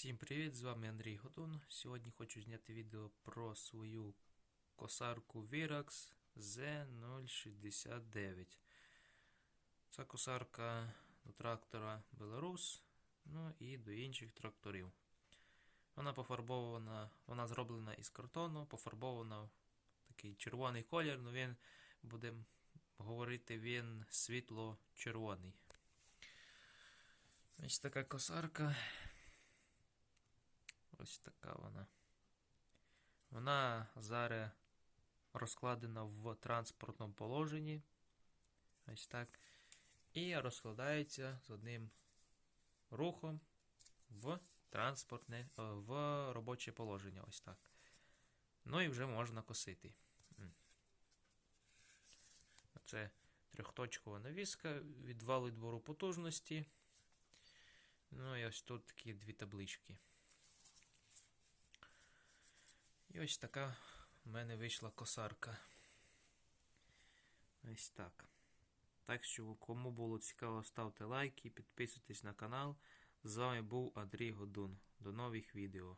Всім привіт! З вами Андрій Годун. Сьогодні хочу зняти відео про свою косарку Virax Z069. Це косарка до трактора Беларус, ну і до інших тракторів. Вона пофарбована, вона зроблена із картону, пофарбована в такий червоний колір, але він, будемо говорити, він світло-червоний. Ось така косарка. Ось така вона. Вона зараз розкладена в транспортному положенні. Ось так. І розкладається з одним рухом в транспортне, в робоче положення. Ось так. Ну і вже можна косити. Це трьохточкова навіска, відвал відбору потужності. Ну і ось тут такі дві таблички. Ось така в мене вийшла косарка. Ось так. Так що, кому було цікаво, ставте лайки, підписуйтесь на канал. З вами був Андрій Годун. До нових відео.